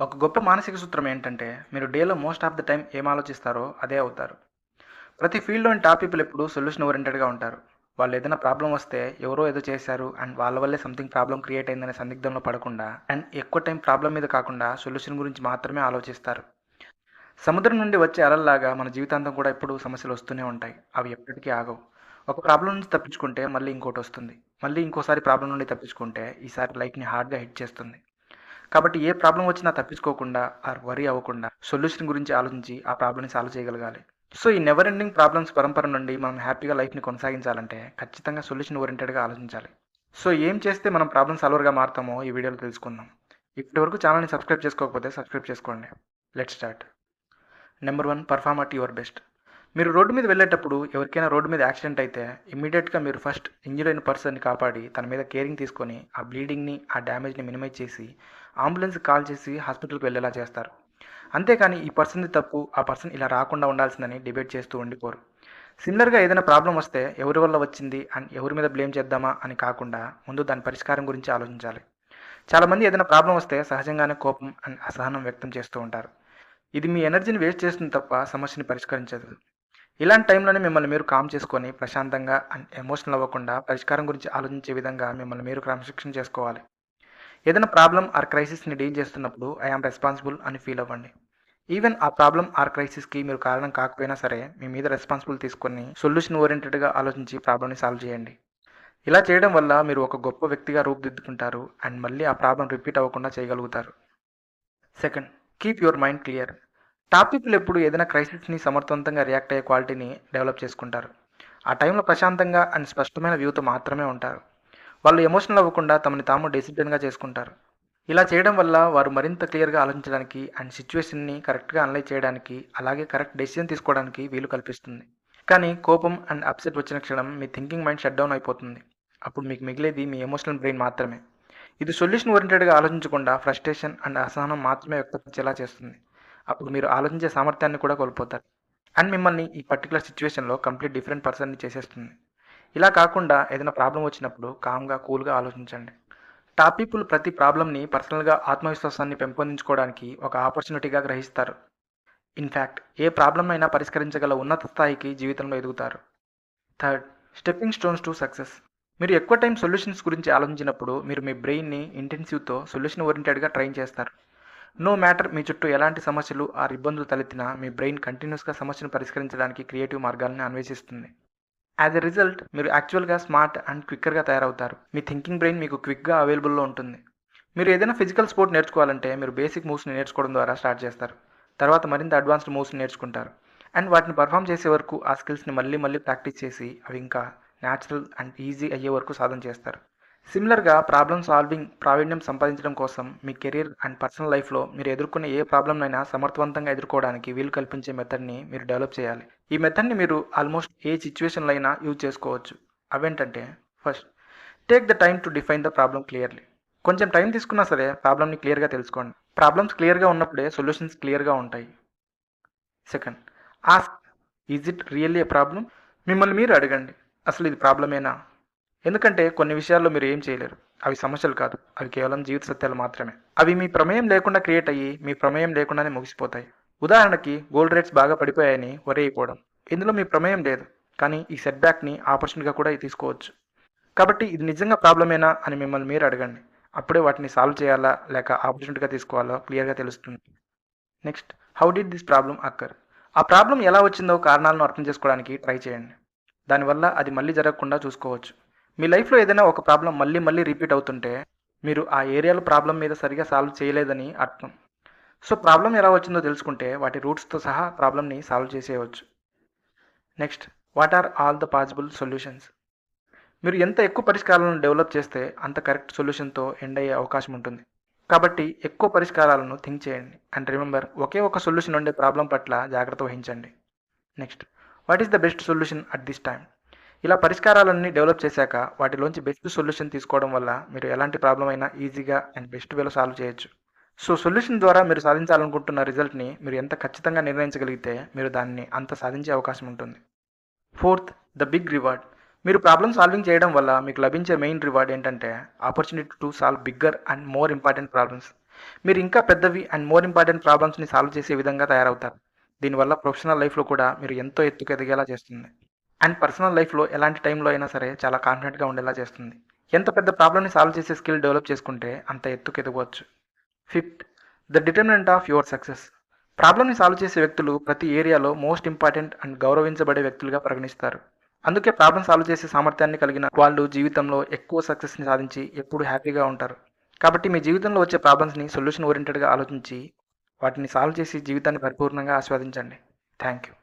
ఒక గొప్ప మానసిక సూత్రం ఏంటంటే మీరు డేలో మోస్ట్ ఆఫ్ ద టైం ఏం ఆలోచిస్తారో అదే అవుతారు. ప్రతి ఫీల్డ్లోని టాప్ పీపుల్ ఎప్పుడు సొల్యూషన్ ఓరియంటెడ్గా ఉంటారు. వాళ్ళు ఏదైనా ప్రాబ్లం వస్తే ఎవరో ఏదో చేశారు అండ్ వాళ్ళ వల్లే సంథింగ్ ప్రాబ్లం క్రియేట్ అయిందనే సందిగ్ధంలో పడకుండా అండ్ ఎక్కువ టైం ప్రాబ్లం మీద కాకుండా సొల్యూషన్ గురించి మాత్రమే ఆలోచిస్తారు. సముద్రం నుండి వచ్చే అలల్లాగా మన జీవితాంతం కూడా ఎప్పుడు సమస్యలు వస్తూనే ఉంటాయి. అవి ఎప్పటికీ ఆగవు. ఒక ప్రాబ్లం నుంచి తప్పించుకుంటే మళ్ళీ ఇంకోటి వస్తుంది. మళ్ళీ ఇంకోసారి ప్రాబ్లం నుండి తప్పించుకుంటే ఈసారి లైఫ్ని హార్డ్గా హిట్ చేస్తుంది. కాబట్టి ఏ ప్రాబ్లం వచ్చినా తప్పించుకోకుండా ఆర్ వరీ అవ్వకుండా సొల్యూషన్ గురించి ఆలోచించి ఆ ప్రాబ్లమ్ని సాల్వ్ చేయగలగాలి. సో ఈ నెవర్ ఎండింగ్ ప్రాబ్లమ్స్ పరంపర నుండి మనం హ్యాపీగా లైఫ్ని కొనసాగించాలంటే ఖచ్చితంగా సొల్యూషన్ ఓరియంటెడ్గా ఆలోచించాలి. సో ఏం చేస్తే మనం ప్రాబ్లమ్ సాల్వర్గా మారుతామో ఈ వీడియోలో తెలుసుకుందాం. ఇప్పటి వరకు ఛానల్ని సబ్స్క్రైబ్ చేసుకోకపోతే సబ్స్క్రైబ్ చేసుకోండి. Let start. Number one perform at your best. మీరు రోడ్డు మీద వెళ్ళేటప్పుడు ఎవరికైనా రోడ్డు మీద యాక్సిడెంట్ అయితే ఇమ్మీడియట్గా మీరు ఫస్ట్ ఇంజురైన పర్సన్ని కాపాడి తన మీద కేరింగ్ తీసుకొని ఆ బ్లీడింగ్ని ఆ డ్యామేజ్ని మినిమైజ్ చేసి అంబులెన్స్ కాల్ చేసి హాస్పిటల్కి వెళ్ళేలా చేస్తారు. అంతేకాని ఈ పర్సన్ది తప్పు ఆ పర్సన్ ఇలా రాకుండా ఉండాల్సిందని డిబేట్ చేస్తూ ఉండిపోరు. సిమిలర్గా ఏదైనా ప్రాబ్లం వస్తే ఎవరి వల్ల వచ్చింది అండ్ ఎవరి మీద బ్లేమ్ చేద్దామా అని కాకుండా ముందు దాని పరిష్కారం గురించి ఆలోచించాలి. చాలామంది ఏదైనా ప్రాబ్లం వస్తే సహజంగానే కోపం అండ్ అసహనం వ్యక్తం చేస్తూ ఉంటారు. ఇది మీ ఎనర్జీని వేస్ట్ చేస్తుంది తప్ప సమస్యని పరిష్కరించదు. ఇలాంటి టైంలోనే మిమ్మల్ని మీరు కామ్ చేసుకొని ప్రశాంతంగా అండ్ ఎమోషనల్ అవ్వకుండా పరిష్కారం గురించి ఆలోచించే విధంగా మిమ్మల్ని మీరు క్రమశిక్షణ చేసుకోవాలి. ఏదైనా ప్రాబ్లం ఆర్ క్రైసిస్ని డీల్ చేస్తున్నప్పుడు ఐ ఆమ్ రెస్పాన్సిబుల్ అని ఫీల్ అవ్వండి. ఈవెన్ ఆ ప్రాబ్లం ఆర్ క్రైసిస్కి మీరు కారణం కాకపోయినా సరే మీ మీద రెస్పాన్సిబుల్ తీసుకొని సొల్యూషన్ ఓరియంటెడ్గా ఆలోచించి ప్రాబ్లమ్ని సాల్వ్ చేయండి. ఇలా చేయడం వల్ల మీరు ఒక గొప్ప వ్యక్తిగా రూపుదిద్దుకుంటారు అండ్ మళ్ళీ ఆ ప్రాబ్లం రిపీట్ అవ్వకుండా చేయగలుగుతారు. Second keep your mind clear top people ఎప్పుడు ఏదైనా క్రైసిస్ని సమర్థవంతంగా రియాక్ట్ అయ్యే క్వాలిటీని డెవలప్ చేసుకుంటారు. ఆ టైంలో ప్రశాంతంగా అండ్ స్పష్టమైన వ్యూతో మాత్రమే ఉంటారు. వాళ్ళు ఎమోషనల్ అవ్వకుండా తమని తాము డిసిప్లిన్గా చేసుకుంటారు. ఇలా చేయడం వల్ల వారు మరింత క్లియర్గా ఆలోచించడానికి అండ్ సిచ్యువేషన్ని కరెక్ట్గా అనలైజ్ చేయడానికి అలాగే కరెక్ట్ డెసిషన్ తీసుకోవడానికి వీలు కల్పిస్తుంది. కానీ కోపం అండ్ అప్సెట్ వచ్చిన క్షణం మీ థింకింగ్ మైండ్ షట్ డౌన్ అయిపోతుంది. అప్పుడు మీకు మిగిలేది మీ ఎమోషనల్ బ్రెయిన్ మాత్రమే. ఇది సొల్యూషన్ ఓరియంటెడ్గా ఆలోచించకుండా ఫ్రస్ట్రేషన్ అండ్ అసహనం మాత్రమే వ్యక్తపరిచేలా చేస్తుంది. అప్పుడు మీరు ఆలోచించే సామర్థ్యాన్ని కూడా కోల్పోతారు. అండ్ మిమ్మల్ని ఈ పర్టికులర్ సిచ్యువేషన్లో కంప్లీట్ డిఫరెంట్ పర్సన్ని చేసేస్తుంది. ఇలా కాకుండా ఏదైనా ప్రాబ్లం వచ్చినప్పుడు కామ్గా కూల్గా ఆలోచించండి. టాప్ పీపుల్ ప్రతి ప్రాబ్లమ్ని పర్సనల్గా ఆత్మవిశ్వాసాన్ని పెంపొందించుకోవడానికి ఒక ఆపర్చునిటీగా గ్రహిస్తారు. ఇన్ఫ్యాక్ట్ ఏ ప్రాబ్లం అయినా పరిష్కరించగల ఉన్నత స్థాయికి జీవితంలో ఎదుగుతారు. Third stepping stones to success. మీరు ఎక్కువ టైం సొల్యూషన్స్ గురించి ఆలోచించినప్పుడు మీరు మీ బ్రెయిన్ని ఇంటెన్సివ్తో సొల్యూషన్ ఓరియంటెడ్గా ట్రైన్ చేస్తారు. నో మ్యాటర్ మీ చుట్టూ ఎలాంటి సమస్యలు ఆ ఇబ్బందులు తలెత్తినా మీ బ్రెయిన్ కంటిన్యూస్గా సమస్యను పరిష్కరించడానికి క్రియేటివ్ మార్గాలను అన్వేషిస్తుంది. యాజ్ ఎ రిజల్ట్ మీరు యాక్చువల్గా స్మార్ట్ అండ్ క్విక్కర్గా తయారవుతారు. మీ థింకింగ్ బ్రెయిన్ మీకు క్విక్గా అవైలబుల్లో ఉంటుంది. మీరు ఏదైనా ఫిజికల్ స్పోర్ట్ నేర్చుకోవాలంటే మీరు బేసిక్ మూవ్స్ని నేర్చుకోవడం ద్వారా స్టార్ట్ చేస్తారు. తర్వాత మరింత అడ్వాన్స్డ్ మూవ్స్ని నేర్చుకుంటారు. అండ్ వాటిని పర్ఫామ్ చేసే వరకు ఆ స్కిల్స్ని మళ్ళీ మళ్ళీ ప్రాక్టీస్ చేసి అవి ఇంకా న్యాచురల్ అండ్ ఈజీ అయ్యే వరకు సాధన చేస్తారు. సిమిలర్గా ప్రాబ్లమ్ సాల్వింగ్ ప్రావీణ్యం సంపాదించడం కోసం మీ కెరీర్ అండ్ పర్సనల్ లైఫ్లో మీరు ఎదుర్కొనే ఏ ప్రాబ్లమ్నైనా సమర్థవంతంగా ఎదుర్కోవడానికి వీలు కల్పించే మెథడ్ని మీరు డెవలప్ చేయాలి. ఈ మెథడ్ని మీరు ఆల్మోస్ట్ ఏ సిచ్యువేషన్లో అయినా యూజ్ చేసుకోవచ్చు. అవేంటంటే first take the time to define the problem clearly కొంచెం టైం తీసుకున్నా సరే ప్రాబ్లమ్ని క్లియర్గా తెలుసుకోండి. ప్రాబ్లమ్స్ క్లియర్గా ఉన్నప్పుడే సొల్యూషన్స్ క్లియర్గా ఉంటాయి. Second ask is it really a problem మిమ్మల్ని మీరు అడగండి. అసలు ఇది ప్రాబ్లమేనా ఎందుకంటే కొన్ని విషయాల్లో మీరు ఏం చేయలేరు. అవి సమస్యలు కాదు. అవి కేవలం జీవిత సత్యాలు మాత్రమే. అవి మీ ప్రమేయం లేకుండా క్రియేట్ అయ్యి మీ ప్రమేయం లేకుండానే ముగిసిపోతాయి. ఉదాహరణకి గోల్డ్ రేట్స్ బాగా పడిపోయాయని వరేయకపోవడం అయిపోవడం. ఇందులో మీ ప్రమేయం లేదు. కానీ ఈ సెట్ బ్యాక్ని ఆపర్చునిటీగా కూడా తీసుకోవచ్చు. కాబట్టి ఇది నిజంగా ప్రాబ్లమేనా అని మిమ్మల్ని మీరు అడగండి. అప్పుడే వాటిని సాల్వ్ చేయాలా? లేక ఆపర్చునిటీగా తీసుకోవాలో? క్లియర్గా తెలుస్తుంది. Next how did this problem occur? ఆ ప్రాబ్లం ఎలా వచ్చిందో కారణాలను అర్థం చేసుకోవడానికి ట్రై చేయండి. దానివల్ల అది మళ్ళీ జరగకుండా చూసుకోవచ్చు. మీ లైఫ్లో ఏదైనా ఒక ప్రాబ్లం మళ్ళీ మళ్ళీ రిపీట్ అవుతుంటే మీరు ఆ ఏరియాలో ప్రాబ్లం మీద సరిగా సాల్వ్ చేయలేదని అర్థం. సో ప్రాబ్లం ఎలా వచ్చిందో తెలుసుకుంటే వాటి రూట్స్తో సహా ప్రాబ్లమ్ని solve చేసేయవచ్చు. Next what are all the possible solutions? మీరు ఎంత ఎక్కువ పరిష్కారాలను డెవలప్ చేస్తే అంత కరెక్ట్ సొల్యూషన్తో ఎండ్ అయ్యే అవకాశం ఉంటుంది. కాబట్టి ఎక్కువ పరిష్కారాలను థింక్ చేయండి. అండ్ రిమెంబర్ ఒకే ఒక సొల్యూషన్ ఉండే ప్రాబ్లం పట్ల జాగ్రత్త వహించండి. Next what is the best solution at this time? ఇలా పరిష్కారాలన్నీ డెవలప్ చేశాక వాటిలోంచి బెస్ట్ సొల్యూషన్ తీసుకోవడం వల్ల మీరు ఎలాంటి ప్రాబ్లం అయినా ఈజీగా అండ్ బెస్ట్ వేలో సాల్వ్ చేయొచ్చు. సో సొల్యూషన్ ద్వారా మీరు సాధించాలనుకుంటున్న రిజల్ట్ని మీరు ఎంత ఖచ్చితంగా నిర్ణయించగలిగితే మీరు దాన్ని అంత సాధించే అవకాశం ఉంటుంది. ఫోర్త్ ద బిగ్ రివార్డ్ మీరు ప్రాబ్లమ్ సాల్వింగ్ చేయడం వల్ల మీకు లభించే మెయిన్ రివార్డ్ ఏంటంటే opportunity to solve bigger and more important problems మీరు ఇంకా పెద్దవి అండ్ మోర్ ఇంపార్టెంట్ ప్రాబ్లమ్స్ని సాల్వ్ చేసే విధంగా తయారవుతారు. దీనివల్ల ప్రొఫెషనల్ లైఫ్లో కూడా మీరు ఎంతో ఎత్తుకు ఎదిగేలా చేస్తుంది. అండ్ పర్సనల్ లైఫ్లో ఎలాంటి టైంలో అయినా సరే చాలా కాన్ఫిడెంట్గా ఉండేలా చేస్తుంది. ఎంత పెద్ద ప్రాబ్లమ్ని సాల్వ్ చేసే స్కిల్ డెవలప్ చేసుకుంటే అంత ఎత్తుకు ఎదగవచ్చు. Fifth the determinant of your success. ప్రాబ్లమ్ని సాల్వ్ చేసే వ్యక్తులు ప్రతి ఏరియాలో మోస్ట్ ఇంపార్టెంట్ అండ్ గౌరవించబడే వ్యక్తులుగా పరిగణిస్తారు. అందుకే ప్రాబ్లం సాల్వ్ చేసే సామర్థ్యాన్ని కలిగిన వాళ్ళు జీవితంలో ఎక్కువ సక్సెస్ని సాధించి ఎప్పుడు హ్యాపీగా ఉంటారు. కాబట్టి మీ జీవితంలో వచ్చే ప్రాబ్లమ్స్ని సొల్యూషన్ ఓరియంటెడ్గా ఆలోచించి వాటిని సాల్వ్ చేసి జీవితాన్ని పరిపూర్ణంగా ఆస్వాదించండి. Thank you